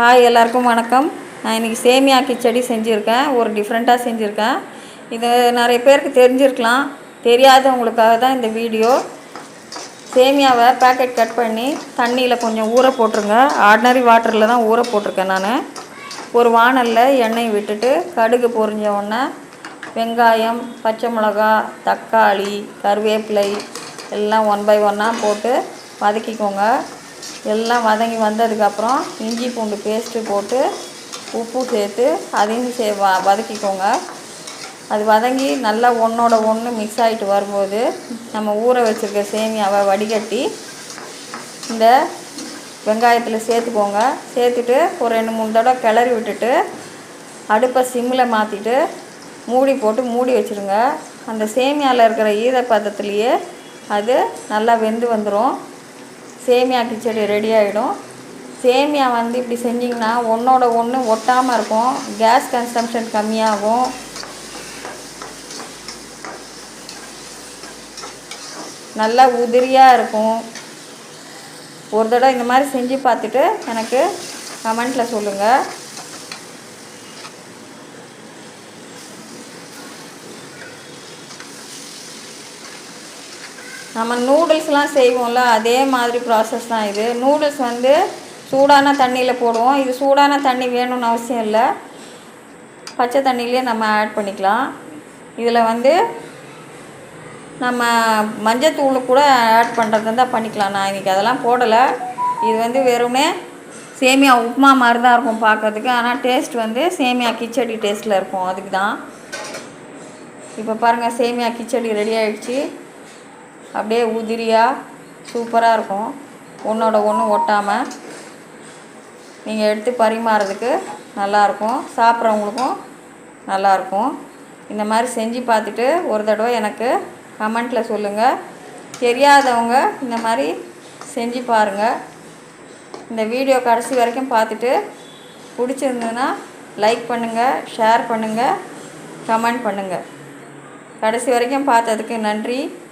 Hi எல்லாருக்கும் வணக்கம். நான் இன்றைக்கி சேமியா கிச்சடி செஞ்சுருக்கேன். ஒரு டிஃப்ரெண்ட்டாக செஞ்சுருக்கேன். இது நிறைய பேருக்கு தெரிஞ்சிருக்கலாம். தெரியாதவங்களுக்காக தான் இந்த வீடியோ. சேமியாவை பேக்கெட் கட் பண்ணி தண்ணியில் கொஞ்சம் ஊற போட்டுருங்க. ஆர்டினரி வாட்டரில் தான் ஊற போட்டிருக்கேன் நான். ஒரு வாணலில் எண்ணெய் விட்டுட்டு கடுகு பொரிஞ்ச உடனே வெங்காயம் பச்சை மிளகா தக்காளி கருவேப்பிலை எல்லாம் ஒன் பை ஒன்னாக போட்டு வதக்கிக்கோங்க. எல்லாம் வதங்கி வந்ததுக்கப்புறம் இஞ்சி பூண்டு பேஸ்ட்டு போட்டு உப்பு சேர்த்து அதையும் சே வ வதக்கிக்கோங்க. அது வதங்கி நல்லா ஒன்றோட ஒன்று மிக்ஸ் ஆகிட்டு வரும்போது நம்ம ஊற வச்சுருக்க சேமியாவை வடிகட்டி இந்த வெங்காயத்தில் சேர்த்துக்கோங்க. சேர்த்துட்டு ஒரு ரெண்டு மூணு தடவை கிளறி விட்டுட்டு அடுப்பை சிம்மில் மாற்றிட்டு மூடி போட்டு மூடி வச்சுருங்க. அந்த சேமியாவில் இருக்கிற ஈரப்பதத்துலேயே அது நல்லா வெந்து வந்துடும் சேமியா கிச்சடி ரெடி ஆகிடும் சேமியா வந்து இப்படி செஞ்சிங்கன்னா ஒன்றோட ஒன்று ஒட்டாமல் இருக்கும். கேஸ் கன்சம்ஷன் கம்மியாகும். நல்லா உதிரியாக இருக்கும். ஒரு தடவை இந்த மாதிரி செஞ்சு பார்த்துட்டு எனக்கு கமெண்ட்டில் சொல்லுங்கள் நம்ம நூடுல்ஸ்லாம் செய்வோம்ல அதே மாதிரி ப்ராசஸ் தான் இது. நூடுல்ஸ் வந்து சூடான தண்ணியில் போடுவோம். இது சூடான தண்ணி வேணும்னு அவசியம் இல்லை. பச்சை தண்ணியிலே நம்ம ஆட் பண்ணிக்கலாம். இதில் வந்து நம்ம மஞ்சத்தூள் கூட ஆட் பண்ணுறது தான் பண்ணிக்கலாம். நான் இன்றைக்கி அதெல்லாம் போடலை. இது வந்து வெறுமே சேமியா உப்புமா மாதிரி தான் இருக்கும் பார்க்கறதுக்கு. ஆனால் டேஸ்ட் வந்து சேமியா கிச்சடி டேஸ்ட்டில் இருக்கும். அதுக்கு தான் இப்போ பாருங்கள் சேமியா கிச்சடி ரெடி ஆகிடுச்சி அப்படியே உதிரியாக சூப்பராக இருக்கும். ஒன்றோட ஒன்று ஒட்டாமல் நீங்கள் எடுத்து பரிமாறதுக்கு நல்லாயிருக்கும் சாப்பிட்றவங்களுக்கும் நல்லாயிருக்கும் இந்த மாதிரி செஞ்சு பார்த்துட்டு ஒரு தடவை எனக்கு கமெண்ட்டில் சொல்லுங்கள் தெரியாதவங்க இந்த மாதிரி செஞ்சு பாருங்கள் இந்த வீடியோ கடைசி வரைக்கும் பார்த்துட்டு பிடிச்சிருந்ததுன்னா லைக் பண்ணுங்கள் ஷேர் பண்ணுங்கள் கமெண்ட் பண்ணுங்கள் கடைசி வரைக்கும் பார்த்ததுக்கு நன்றி.